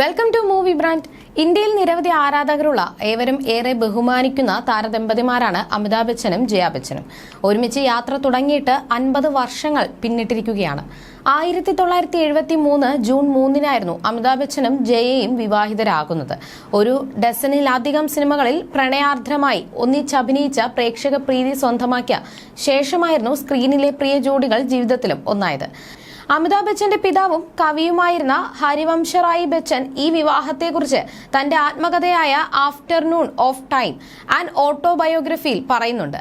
Welcome to movie brand ഇന്ത്യയിൽ നിരവധി ആരാധകരുള്ള ഏവരും ഏറെ ബഹുമാനിക്കുന്ന താരദമ്പതിമാരാണ് അമിതാഭ് ബച്ചനും ജയ ബച്ചനും. ഒരുമിച്ച് യാത്ര തുടങ്ങിയിട്ട് അൻപത് വർഷങ്ങൾ പിന്നിട്ടിരിക്കുകയാണ്. ആയിരത്തി തൊള്ളായിരത്തി എഴുപത്തി മൂന്ന് ജൂൺ മൂന്നിനായിരുന്നു അമിതാഭ് ബച്ചനും ജയയും വിവാഹിതരാകുന്നത്. ഒരു ഡസനിലധികം സിനിമകളിൽ പ്രണയാർദ്രമായി ഒന്നിച്ചഭിനയിച്ച പ്രേക്ഷക പ്രീതി സ്വന്തമാക്കിയ ശേഷമായിരുന്നു സ്ക്രീനിലെ പ്രിയ ജോഡികൾ ജീവിതത്തിലും ഒന്നായത്. അമിതാഭ് ബച്ചന്റെ പിതാവും കവിയുമായിരുന്ന ഹരിവംശ റായി ബച്ചൻ ഈ വിവാഹത്തെക്കുറിച്ച് തന്റെ ആത്മകഥയായ ആഫ്റ്റർനൂൺ ഓഫ് ടൈം ആൻഡ് ഓട്ടോബയോഗ്രഫിയിൽ പറയുന്നുണ്ട്.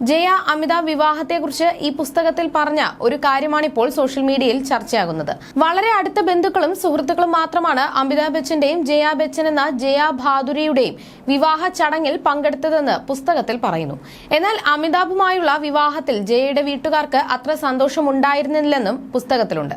ജയ അമിതാഭ് വിവാഹത്തെക്കുറിച്ച് ഈ പുസ്തകത്തിൽ പറഞ്ഞ ഒരു കാര്യമാണ് ഇപ്പോൾ സോഷ്യൽ മീഡിയയിൽ ചർച്ചയാകുന്നത്. വളരെ അടുത്ത ബന്ധുക്കളും സുഹൃത്തുക്കളും മാത്രമാണ് അമിതാഭ് ബച്ചന്റെയും ജയ ബച്ചൻ എന്ന ജയ ഭാദുരിയുടെയും വിവാഹ ചടങ്ങിൽ പങ്കെടുത്തതെന്ന് പുസ്തകത്തിൽ പറയുന്നു. എന്നാൽ അമിതാഭുമായുള്ള വിവാഹത്തിൽ ജയയുടെ വീട്ടുകാർക്ക് അത്ര സന്തോഷമുണ്ടായിരുന്നില്ലെന്നും പുസ്തകത്തിലുണ്ട്.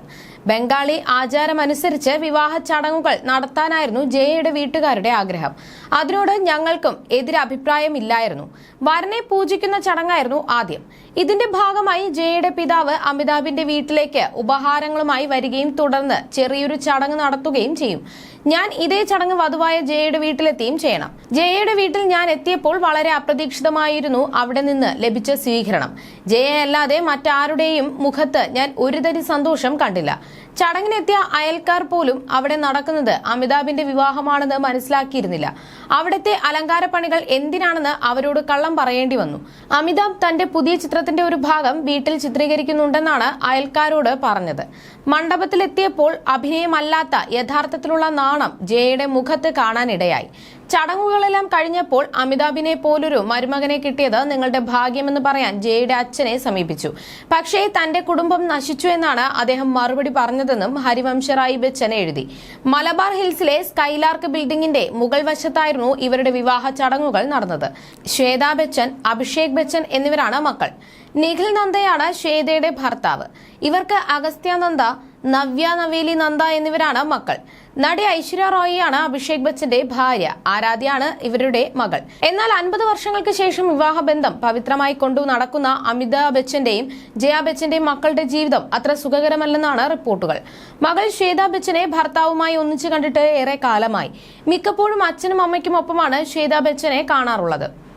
ബംഗാളി ആചാരമനുസരിച്ച് വിവാഹ ചടങ്ങുകൾ നടത്താനായിരുന്നു ജയയുടെ വീട്ടുകാരുടെ ആഗ്രഹം. അതിനോട് ഞങ്ങൾക്കും എതിരഭിപ്രായമില്ലായിരുന്നു വരനെ പൂജിക്കുന്ന ചടങ്ങായിരുന്നു ആദ്യം. ഇതിന്റെ ഭാഗമായി ജയയുടെ പിതാവ് അമിതാഭിന്റെ വീട്ടിലേക്ക് ഉപഹാരങ്ങളുമായി വരികയും തുടർന്ന് ചെറിയൊരു ചടങ്ങ് നടത്തുകയും ചെയ്യും. ഞാൻ ഇതേ ചടങ്ങ് വധുവായ ജയയുടെ വീട്ടിലെത്തിയും ചെയ്യണം. ജയയുടെ വീട്ടിൽ ഞാൻ എത്തിയപ്പോൾ വളരെ അപ്രതീക്ഷിതമായിരുന്നു അവിടെ നിന്ന് ലഭിച്ച സ്വീകരണം. ജയയല്ലാതെ മറ്റാരുടെയും മുഖത്ത് ഞാൻ ഒരുതരി സന്തോഷം കണ്ടില്ല. ചടങ്ങിനെത്തിയ അയൽക്കാർ പോലും അവിടെ നടക്കുന്നത് അമിതാഭിന്റെ വിവാഹമാണെന്ന് മനസ്സിലാക്കിയിരുന്നില്ല. അവിടുത്തെ അലങ്കാര പണികൾ എന്തിനാണെന്ന് അവരോട് കള്ളം പറയേണ്ടി വന്നു. അമിതാഭ് തന്റെ പുതിയ ചിത്രത്തിന്റെ ഒരു ഭാഗം വീട്ടിൽ ചിത്രീകരിക്കുന്നുണ്ടെന്നാണ് അയൽക്കാരോട് പറഞ്ഞത്. മണ്ഡപത്തിലെത്തിയപ്പോൾ അഭിനയമല്ലാത്ത യഥാർത്ഥത്തിലുള്ള നാണം ജയയുടെ മുഖത്ത് കാണാനിടയായി. ചടങ്ങുകളെല്ലാം കഴിഞ്ഞപ്പോൾ അമിതാഭിനെ പോലൊരു മരുമകനെ കിട്ടിയത് നിങ്ങളുടെ ഭാഗ്യമെന്ന് പറയാൻ ജയയുടെ അച്ഛനെ സമീപിച്ചു. പക്ഷേ തന്റെ കുടുംബം നശിച്ചു എന്നാണ് അദ്ദേഹം മറുപടി പറഞ്ഞതെന്നും ഹരിവംശ റായി ബച്ചൻ എഴുതി. മലബാർ ഹിൽസിലെ സ്കൈലാർക്ക് ബിൽഡിംഗിന്റെ മുകൾ വശത്തായിരുന്നു ഇവരുടെ വിവാഹ ചടങ്ങുകൾ നടന്നത്. ശ്വേതാ ബച്ചൻ അഭിഷേക് ബച്ചൻ എന്നിവരാണ് മക്കൾ. നിഖിൽ നന്ദയാണ് ശ്വേതയുടെ ഭർത്താവ്. ഇവർക്ക് അഗസ്ത്യ നന്ദ നവ്യ നവേലി നന്ദ എന്നിവരാണ് മക്കൾ. നടി ഐശ്വര്യ റോയിയാണ് അഭിഷേക് ബച്ചന്റെ ഭാര്യ. ആരാധ്യയാണ് ഇവരുടെ മകൾ. എന്നാൽ അൻപത് വർഷങ്ങൾക്ക് ശേഷം വിവാഹബന്ധം പവിത്രമായി കൊണ്ടു നടക്കുന്ന അമിതാഭ് ബച്ചന്റെയും ജയ ബച്ചന്റെയും മക്കളുടെ ജീവിതം അത്ര സുഖകരമല്ലെന്നാണ് റിപ്പോർട്ടുകൾ. മകൾ ശ്വേതാ ബച്ചനെ ഭർത്താവുമായി ഒന്നിച്ചു കണ്ടിട്ട് ഏറെ കാലമായി. മിക്കപ്പോഴും അച്ഛനും അമ്മയ്ക്കും ഒപ്പമാണ് ശ്വേതാ ബച്ചനെ കാണാറുള്ളത്.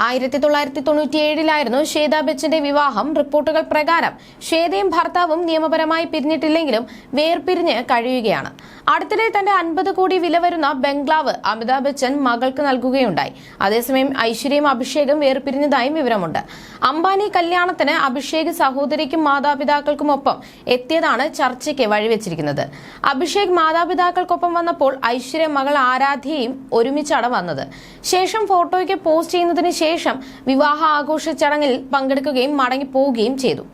ആയിരത്തി തൊള്ളായിരത്തി തൊണ്ണൂറ്റിയേഴിലായിരുന്നു ശ്വേതാ ബച്ചന്റെ വിവാഹം. റിപ്പോർട്ടുകൾ പ്രകാരം ശ്വേതയും ഭർത്താവും നിയമപരമായി പിരിഞ്ഞിട്ടില്ലെങ്കിലും വേർപിരിഞ്ഞ് കഴിയുകയാണ്. അടുത്തിടെ തന്റെ അൻപത് കോടി വില വരുന്ന ബംഗ്ലാവ് അമിതാഭ് ബച്ചൻ മകൾക്ക് നൽകുകയുണ്ടായി. അതേസമയം ഐശ്വര്യയും അഭിഷേകും വേർപിരിഞ്ഞതായും വിവരമുണ്ട്. അംബാനി കല്യാണത്തിന് അഭിഷേക് സഹോദരിക്കും മാതാപിതാക്കൾക്കുമൊപ്പം എത്തിയതാണ് ചർച്ചയ്ക്ക് വഴിവെച്ചിരിക്കുന്നത്. അഭിഷേക് മാതാപിതാക്കൾക്കൊപ്പം വന്നപ്പോൾ ഐശ്വര്യ മകൾ ആരാധ്യയും ഒരുമിച്ചാണ് വന്നത്. ശേഷം ഫോട്ടോയ്ക്ക് പോസ്റ്റ് ചെയ്യുന്നതിന് ശേഷം വിവാഹ ആഘോഷ ചടങ്ങിൽ പങ്കെടുക്കുകയും മടങ്ങിപ്പോവുകയും ചെയ്തു